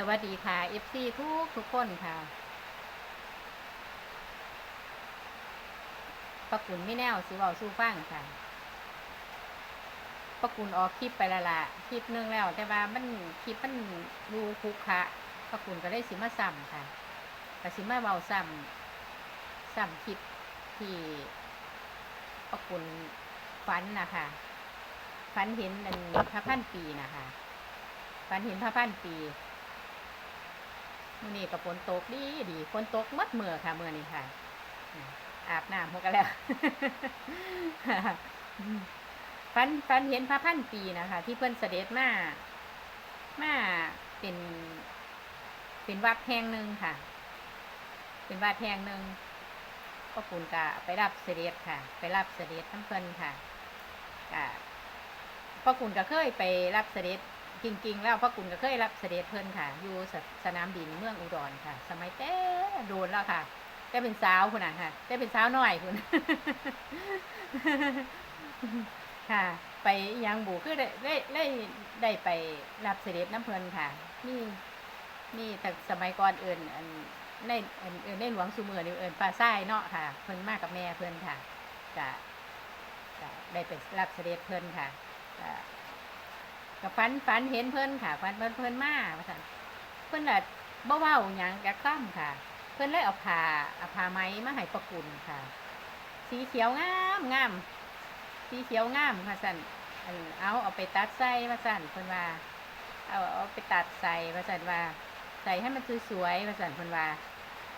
สวัสดีค่ะ FC ทุกทุกคนค่ะปะกุลไม่แนวสิเวาสู้ฟังค่ะปะกุลออกคลิปไปและละคลิปหนึงแล้ว แต่ว่ามันคลิปมันดูคุกคะปะกุลก็ได้สิมาซ้ำค่ะก็สิมาเบาซ้ำซ้ำคลิปที่ปะกุลฝันนะคะฝันเห็นเป็นพระพันปีนะคะฝันเห็นพระพันปี มื่อนี้กับฝนตกดีดีฝนตกมัดเมื่อค่ะเมื่อนี้ค่ะ อาบน้ำพวกกันแล้วฟันฟันเห็นพระพันปีนะคะ ที่เพิ่อนเสด็จมามาเป็น เป็นวัดแห่งหนึ่งค่ะ เป็นวัดแห่งหนึ่งก็ปุ่นกะไปรับเสด็จค่ะ ไปรับเสด็จทั้งเพิ่นค่ะกะพ่อกุณก็เคยไปรับเสด็จ จริง ๆ แล้วพ่อกุณก็เคยรับเสด็จเพิ่นค่ะ อยู่สสนามบินเมืองอุดรค่ะ สมัยแต่โดนแล้วค่ะแต่เป็นสาวคุณน่ะค่ะแต่เป็นสาวน้อยคุณค่ะ ไปยังบูคือได้ได้ได้ได้ไปรับเสด็จน้ำเพลินค่ะนี่นี่แต่สมัยก่อนเอินอันในอันเอินในหลวงสุเมือนี่เอินปลาไส้เนาะค่ะ เพิ่นมากกับแม่เพิ่นค่ะจะจะได้ไปรับเสด็จเพิ่นค่ะ กับฟันฟันเห็นเพิ่นค่ะฟันเพิ่นเพิ่นมาว่าซั่นเพิ่นน่ะบ่เว้าหยังกะค่ำค่ะ เพิ่นเลยเอาผ้าเอาผ้าไหมมาให้ประกุลค่ะ สีเขียวงามงามสีเขียวงามค่ะสันอันเอาเอาไปตัดใส่มาสันเพิ่นว่าเอาเอาไปตัดใส่มาสันว่า ใส่ให้มันสวยๆมาสันเพิ่นว่า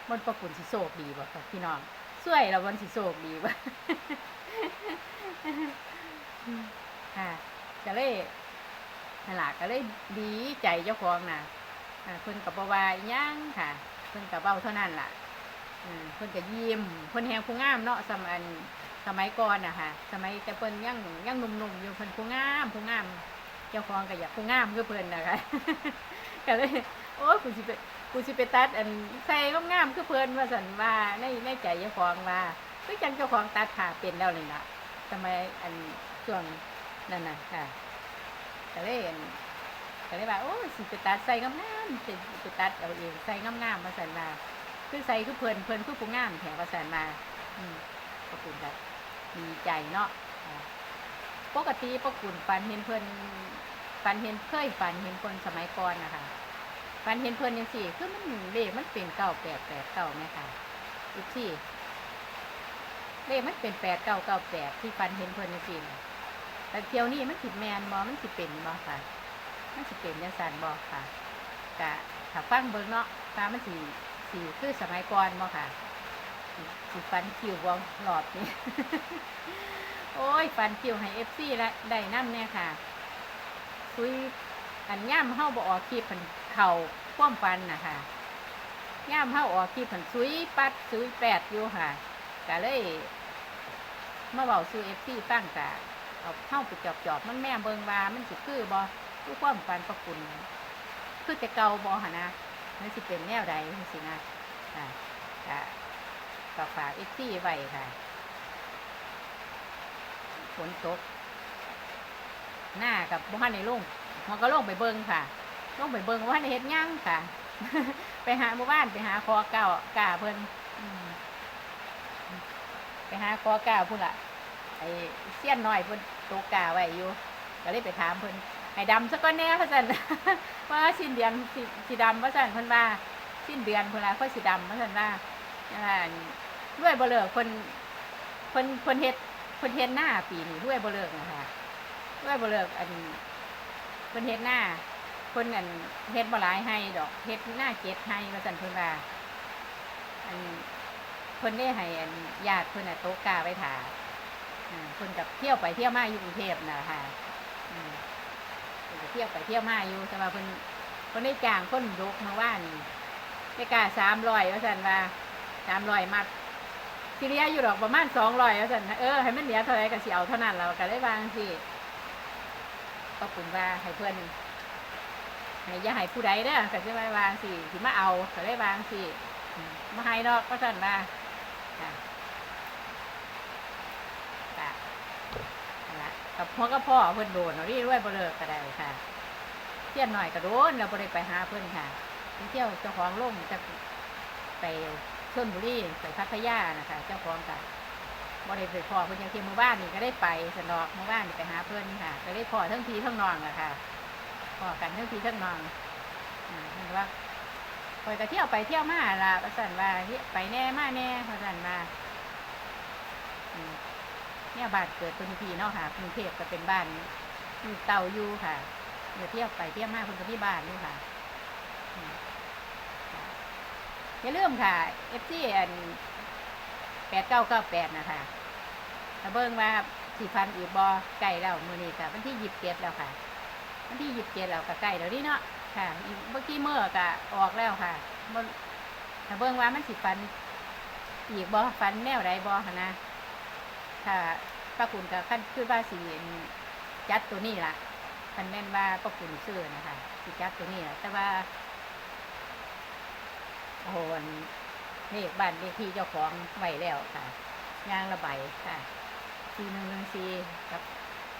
บนประกุลสิโศกดีบ่ค่ะพี่น้องสวยแล้วบนสิโศกดีบ่ค่ะก็เลย นั่นล่ะก็เลยดีใจเจ้าของน่ะอ่าเพิ่นกับบ่ว่าอิหยังค่ะเพิ่นกับเว้าเท่านั้นล่ะเพิ่นก็ยิ้มเพิ่นแฮงผู้งามเนาะสมัยสมัยก่อนน่ะค่ะสมัยแต่เพิ่นยังยังหนุ่มๆอยู่เพิ่นผู้งามผู้งาม เจ้าของก็อยากผู้งามคือเพิ่นนะคะก็เลยโอ้ยกูสิไปกูสิไปตัด อันใส่งามๆคือเพิ่นว่าสันว่าในในใจเจ้าของว่าคือจังเจ้าของตัดขาเป็นแล้วนี่ล่ะสมัยอันช่วงนั่นน่ะค่ะ ก็เลยอันก็เลยว่าโอ้สิไปตัดใส่งามๆสิไปตัดเอาเองใส่งามๆมาสันมาคือใส่คือเพลินเพลินคือผู้งามแถวมาสันมาอืมปกุลแบบดีใจเนาะปกติปกุลฝันเห็นเพิ่นฝันเห็นเคยฝันเห็นคนสมัยก่อนนะคะฝันเห็นเพิ่นยังสี่คือมันเลขมันเป็นเก้าแปดแปดเก้าไหมคะอีกที่เลขมันเป็นแปดเก้าเก้าแปดที่ฝันเห็นเพิ่นยังสี่ แต่เที่ยวนี้มันสิแมนบอมันสิเป็นบอค่ะ มันสิเป็นยังสันบอค่ะกะถ้าฟังเบิ่งเนาะตามันสีสีคือสมัยก่อนบ่ค่ะสิสิฟันคิววงหลอดนี่โอ้ยฟันคิวให้เอฟซีละได้น้ำเนี่ยค่ะซุยอันย่ำเฮาบ่ออกคลิปเพิ่นเข่าคว่ำฟันนะคะย่ำเฮาออกคลิปเพิ่นซุยปัดซุยแปดอยู่ค่ะก็เลยมาเบาซูเอฟซีตั้งกะ เอาเข้าไปจอบจอบๆมันแม่เบิงว่ามันสิคือบ่ผู้ความฝันประคุณคือจะเก่าบอหนะมันสิเป็นแนวใดจังสินะค่ะค่ะก็ฝากเอ็กซี่ไว้ค่ะฝนตก หน้ากับบ้านในลุงมันก็ลงไปเบิงค่ะลงไปเบิงว่าในเฮ็ดย่างค่ะ ไปหาหมู่บ้านไปหาคอเก่ากาเพิ่นอืมไปหาคอเก่าพุ่นละ ไอ้เสี้ยนน้อยเพิ่นตกกาไว้อยู่ก็เลยไปถามเพิ่นให้ดำสักก้อนแน่พระสันว่าสิ้นเดือนสิสิดำพระสันเพิ่นว่าสิ้นเดือนเพิ่นว่าค่อยสิดำพระสันว่าอ่าด้วยบ่เลิกเพิ่นเพิ่นเพิ่นเฮ็ดเพิ่นเฮ็ดหน้าปีนี้ด้วยบ่เลิกนะคะด้วยบ่เลิกอันเพิ่นเฮ็ดหน้าเพิ่นอันเฮ็ดบ่หลายให้ดอกเฮ็ดหน้าเจ็ดให้พระสันเพิ่นว่าอันเพิ่นได้ให้อันญาติเพิ่นน่ะโต๊ะกาไว้ถา อ่าเพิ่นกับเที่ยวไปเที่ยวมาอยู่กรุงเทพน่ะค่ะเพิ่นก็เที่ยวไปเที่ยวมาอยู่แต่ว่าเพิ่นเพิ่นได้จ้างคนยกมาว่านี่ไม่กล้าสามร้อยว่าสันว่าสามร้อยมัดทีเรียอยู่ดอกประมาณสองร้อยว่าสันเออให้มันเหลือเท่าไรก็สิเอาเท่านั้นเราก็ได้วางสิก็คุณว่าให้เพื่อนให้ย่าให้ผู้ใดเด้อก็จะมาวางสิสิมาเอาก็ได้วางสิมาให้ดอกก็สันว่าค่ะค่ะ นั่นละ กับพ่อกับพ่อเพิ่อนโดนเอารีด้วยบ่เลิกก็ได้ค่ะเทียนหน่อยก็โดนเราบ่ได้ไปหาเพิ่อนค่ะไปเที่ยวเจ้าของล่มจะไปชลบุรีไปพัทยานะคะ เจ้าของกับบ่ได้ไปพ่อเพิ่อนยังเที่ยวหมู่บ้านนี่ก็ได้ไปสนอกหมู่บ้านนี่ไปหาเพิ่อนค่ะก็ได้พ่อทั้งพี่ทั้งนองอะค่ะพ่อกันทั้งพี่ทั้งนองอ่าเห็นว่าคอยก็เที่ยวไปเที่ยวมาล่ะประสันว่าไปแน่มาแน่ประสันว่า เนี่ยบ้านเกิดเป็นพี่เนาะค่ะกรุงเทพก็เป็นบ้านอยู่เตาอยู่ค่ะเดี๋ยวเที่ยวไปเที่ยวมาคนก็ที่บ้านอยู่ค่ะอืมค่ะอย่าลืมค่ะเอฟซีอันแปดเก้าเก้าแปดนะคะถ้าเบิ่งว่าสี่พันอีกบอไก่แล้วมือนี้ค่ะวันที่หยิบเจ็ดแล้วค่ะวันที่หยิบเจ็ดแล้วก็ไก่แล้วนี่เนาะค่ะอีกเมื่อกี้เมื่อก็ออกแล้วค่ะถ้าเบิ่งว่ามันสิฟัน อีกบอฟันแนวใดบอคะนะ ถ้าป้าคุณกับขั้นคือว่าสีจัดตัวนี้ล่ะคันแม่นว่าป้าคุณซื้อนะคะสิจัดตัวนี้ล่ะ แต่ว่าโอ้โหนนี่บ้านเลขที่เจ้าของไว้แล้วค่ะยางระบายค่ะสี่หนึ่งหนึ่งสี่กับ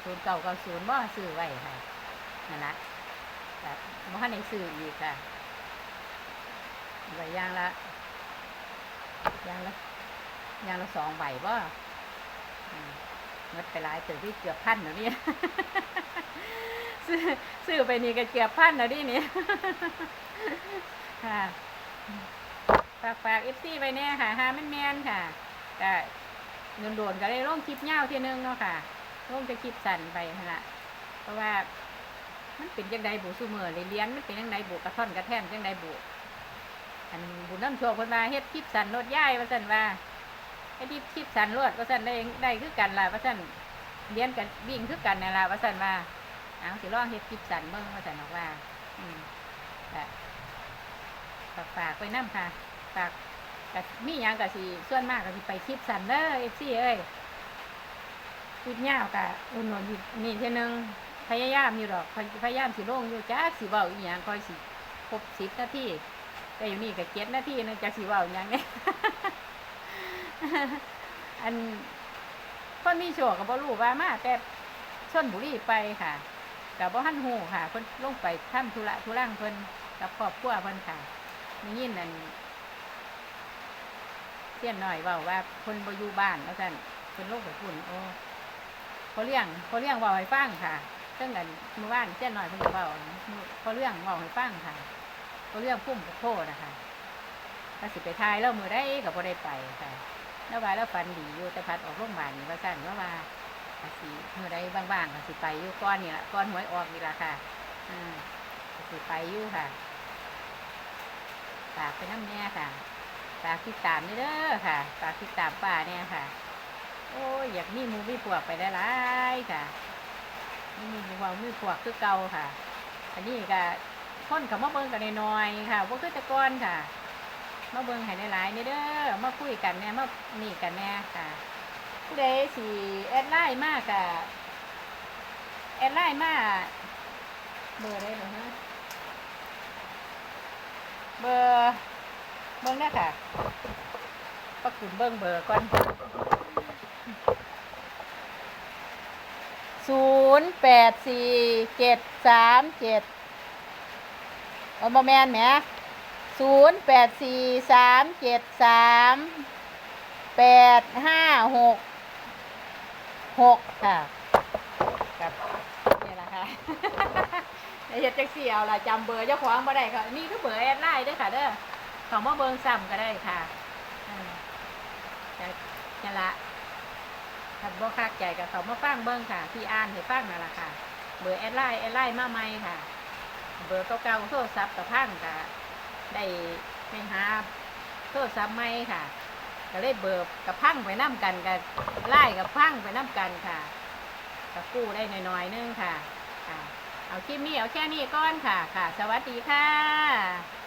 ศูนย์เก่ากับศูนย์บ่ซื้อไว้ค่ะนั่นละแบบบ่ทันซื้ออีกค่ะไว้ยางละยางละยางละสองใบบ่อื มหมดไปหลายเติบที่เกือบพันแล้วเนี่ยซื้อไปนี่ก็เกือบพันแล้วดิเนี่ค่ะฝากฝากเอฟซีไปแน่ค่ะฮาแมนแมนค่ะก็โดนโดนๆก็ได้ร่งคลิปเง่าทีนึงเนาะค่ะร่งจะคลิปสั่นไปหั่นละเพราะว่ามันเป็นจังใดบุซูเมอร์เลยเลี้ยนมันเป็นจังใดบุกระท่อนกระแท่นจังใดบุอันบุญน้ำโชว์คนมาเฮ็ดคลิปสั่นรถย่ายว่าสั่นว่า ไอ้ที่คลิปสันรถว่าสันได้ได้คือกันล่ะว่าสันเลี้ยนกันวิ่งคือกันนั่นล่ะว่าสันว่าเอาสิลองเฮ็ดคลิปสันเบิ่งว่าสันบอกว่า อืมแต่ฝากไปน้ำค่ะฝากกับมีหยังกับสิส่วนมากกับสิไปคลิปสันเด้อเอฟซีเอ้ยคลิปยาวกะอุ่นหนอยู่นี่เท่านึงพยายามอยู่ดอกพยายามสิลงอยู่จ้าสิเว้าอีหยังคอยสิครบสิบนาทีแต่อยู่นี่ก็เจ็ดนาทีนึงจะสิเว้าอีหยังเนี่ย อันคนมีโชคก็บ่รู้ว่ามาแต่ชนบุรีไปค่ะกับบ่ทันหูค่ะเพิ่นลงไปทำธุระธุรังเพิ่นกับครอบครัวเพิ่นค่ะมียินนั่นเสี้ยนหน่อยว่าว่าคนบอยู่บ้านแล้วกันคนโลกแบบคุณโอ้เขาเลี้ยงเขาเลี้ยงว่าให้ฟังค่ะเรื่องกันเมื่อวานเสี้ยนหน่อยเพิ่นก็เว่าเขาเลี้ยงว่าให้ฟังค่ะเขาเลี้ยงพุ่มกับโคนะคะถ้าสิไปทายแล้วมือได้กับบ่ได้ไปค่ะ แล้วว่าแล้วฟันดีอยู่แต่พัดออกโรงพยาบาลนี่ว่าสั่นว่าว่าอาสิมือได้บ้างๆก็สิไปอยู่ก้อนนี่ละก้อนหวยออกนี่ละค่ะอืมก็สิไปอยู่ค่ะฝากไปน้ำแน่ค่ะฝากติดตามนี่เด้อค่ะฝากติดตามป้าเนี่ยค่ะ โอ้ยอยากมีหมูมีพวกไปได้หลายค่ะมีหมูว่ามีพวกคือเก่าค่ะ อันนี้ก็ค้นขามาเบิงกันน้อยๆค่ะว่าคือตะก้อนค่ะ มาเบิ่งให้หลายๆนี่เด้อมาคุยกันเนี่ยมานี่กันแน่ค่ะผู้ใดสิแอดไลน์มากะแอดไลน์มาเบอร์ได้หรอฮะเบอร์เบิ้งได้ค่ะปักขุนเบิ้งเบอร์ก่อนศูนย์แปดสี่เจ็ดสามเจ็ดโอ้โมแมนแหม ศูนย์แปดสี่สามเจ็ดสามแปดห้าหกหกค่ะกับนี่แหละค่ะเฮ็ดจักเสียวล่ะจำเบอร์เจ้าของบ่ได้ค่ะนี่คือเบอร์แอดไลน์ด้วยค่ะเด้อเขามาเบิงซ้ำก็ได้ค่ะอืมแต่นั่ละถ้าบ่คักใจกับเขามาฟังเบิงค่ะ ที่อ่านให้ฟังนั่นแหละค่ะ เบอร์แอดไลน์แอดไลน์มาใหม่ค่ะ เบอร์เก่าๆโทรศัพท์กับพังค่ะ ได้ไปหาโทรศัพท์ใหม่ค่ะ ก็เลยเบิร์กับพังไปน้ำกันกันไล่กับพังไปน้ำกันค่ะกับกู้ได้น้อยๆนึงค่ะค่ะ เอาคลิปนี้เอาแค่นี้ก่อนค่ะค่ะ สวัสดีค่ะ